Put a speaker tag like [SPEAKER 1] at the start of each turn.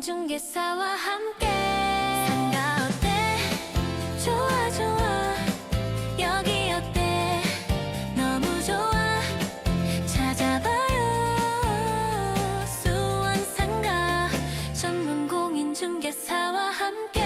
[SPEAKER 1] 공중개사와 함께. 상가 어때? 좋아 좋아. 여기 어때? 너무 좋아. 찾아봐요. 수원 상가 전문 공인중개사와 함께.